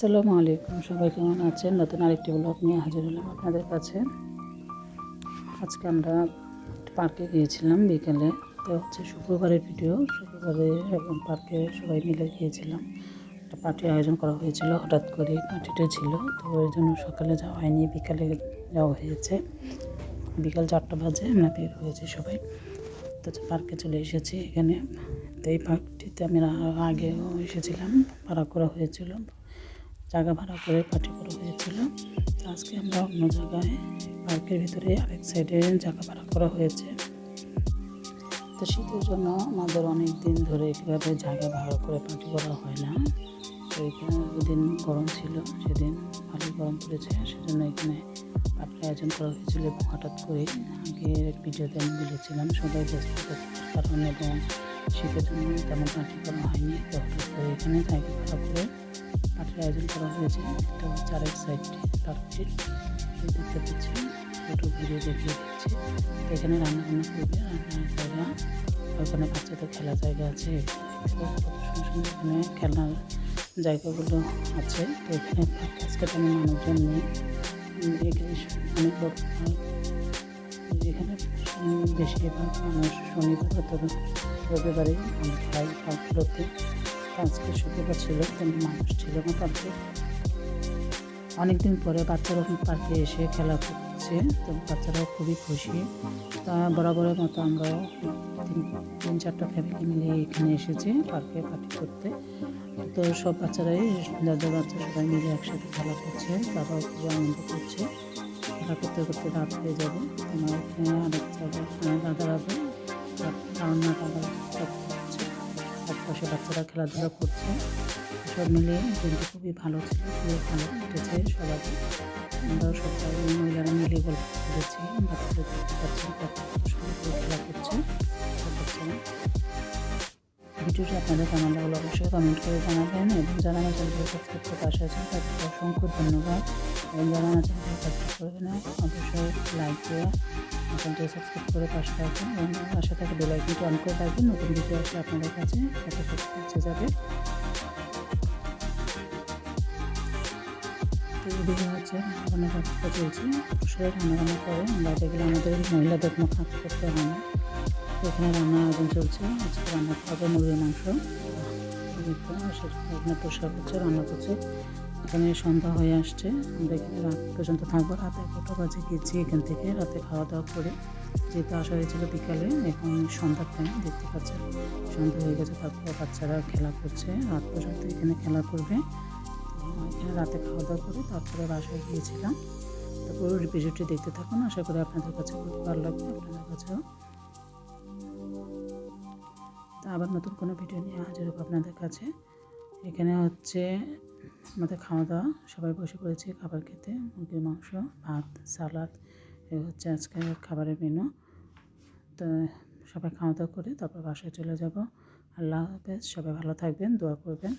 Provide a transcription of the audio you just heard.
আসসালামু আলাইকুম। সবাই কেমন আছেন? নতুন আরেকটি ব্লগ নিয়ে হাজির হলাম আপনাদের কাছে। আজকে আমরা পার্কে গিয়েছিলাম বিকেলে। তো হচ্ছে শুক্রবারের ভিডিও শুক্রবারে পার্কে সবাই মিলে গিয়েছিলাম। একটা পার্টির আয়োজন করা হয়েছিল, হঠাৎ করে পার্টিটা ছিল। তো ওই জন্য সকালে যাওয়া হয়নি, বিকালে যাওয়া হয়েছে। বিকাল চারটা বাজে, আমরা বের হয়েছি সবাই। তো পার্কে চলে এসেছি এখানে। তো এই পার্কটিতে আমি আগেও এসেছিলাম ভাড়া করা হয়েছিল। জায়গা ভাড়া করে পার্টি করা হয়েছিল। তো আজকে আমরা অন্য জায়গায় পার্কের ভিতরে আরেক সাইডে জায়গা ভাড়া করা হয়েছে। তো শীতের জন্য আমাদের অনেক দিন ধরে এভাবে জায়গা ভাড়া করে পার্টি করা হয় না। তো এখানে যেদিন গরম ছিল, সেদিন ভালোই গরম পড়েছে। সেজন্য এখানে পার্টির আয়োজন করা হয়েছিল এবং হঠাৎ করে আগের এক ভিডিওতে আমি বলেছিলাম, সবাই ব্যস্ত কারণে এবং শীতের জন্য তেমন পার্টি করা হয়নি। তো হঠাৎ করে এখানে জায়গা ভাড়া করে পার্টির আয়োজন করা হয়েছে এটা হচ্ছে আরেক সাইডটি পার্কটির দেখতে পাচ্ছি ফটো ভিডিও দেখিয়ে দিচ্ছি। এখানে রান্না বান্না করবে, রান্নার জায়গা, ওখানে বাচ্চাদের খেলার জায়গা আছে। এখানে খেলার জায়গাগুলো আছে। তো এখানে আজকে তেমন মানুষজন নেই। এখানে অনেক লোক এখানে বেশিরভাগ মানুষ শনিবার অথবা রবিবারে খাই পার্কগুলোতে আজকে শুক্রবার ছিল কিন্তু মানুষ ছিল না পার্কে অনেকদিন পরে বাচ্চারা পার্কে এসে খেলা করছে, তো বাচ্চারাও খুবই খুশি। তা বরাবরের মতো আমরাও তিন তিন চারটা ফ্যামিলি মিলে এখানে এসেছি পার্কে পার্টি করতে। তো সব বাচ্চারাই যাদের বাচ্চা সবাই মিলে একসাথে খেলা করছে তারাও খুব আনন্দ করছে। খেলা করতে করতে রাত হয়ে যাবে। আমার এখানে আরেক জায়গায় দাদারা রান্না দাদা। করছে এক পাশে বাচ্চারা খেলাধুলা করছে। সব মিলে দিনটি খুবই ভালো ছিল, খুবই ভালো কেটেছে সবাই আমরাও সবাই মহিলারা মিলে গল্প করেছি, বাচ্চাদের খেলা করছে ভিডিওটি আপনাদের কেমন লাগল অবশ্যই কমেন্ট করে জানাবেন এবং যারা আমার চ্যানেলটি সাবস্ক্রাইব করতে পাশে আছেন তাদেরকে অসংখ্য ধন্যবাদ। এবং যারা আমার চ্যানেলটি সাবস্ক্রাইব করবে না অবশ্যই লাইক আমার চ্যানেলটি সাবস্ক্রাইব করে পাশে রাখবেন এবং পাশে থেকে বেল আইকনটি অন করে রাখবেন। নতুন ভিডিও আসলে আপনাদের কাছে সাথে পৌঁছে যাবে রান্না কাজটা আমাদের মহিলাদের করতে না। রান্না চলছে। রান্না রান্না করছে। এখানে সন্ধ্যা হয়ে আসছে। আমরা রাত পর্যন্ত থাকব। রাতে এগারোটা বাজে গেছি এখান থেকে, রাতে খাওয়া দাওয়া করে যেহেতু আসা হয়েছিল বিকালে। এখন সন্ধ্যার টাইম দেখতে পাচ্ছেন। সন্ধ্যা হয়ে গেছে, তারপর বাচ্চারা খেলা করছে। রাত পর্যন্ত এখানে খেলা করবে। এখানে রাতে খাওয়া দাওয়া করে তারপরে বাসায় গিয়েছিলাম। তো পুরো ভিডিওটি দেখতে থাকুন। আশা করি আপনাদের কাছে খুব ভালো লাগবে, আপনাদের কাছেও। তো আবার নতুন কোনো ভিডিও নিয়ে হাজির হব আপনাদের কাছে। এখানে হচ্ছে আমাদের খাওয়া দাওয়া সবাই বসে পড়েছে খাবার খেতে, মুরগির মাংস, ভাত, সালাদ, এ হচ্ছে আজকের খাবারের মেনু তো সবাই খাওয়া দাওয়া করে তারপর বাসায় চলে যাব। আল্লাহ হাফেজ, সবাই ভালো থাকবেন, দোয়া করবেন।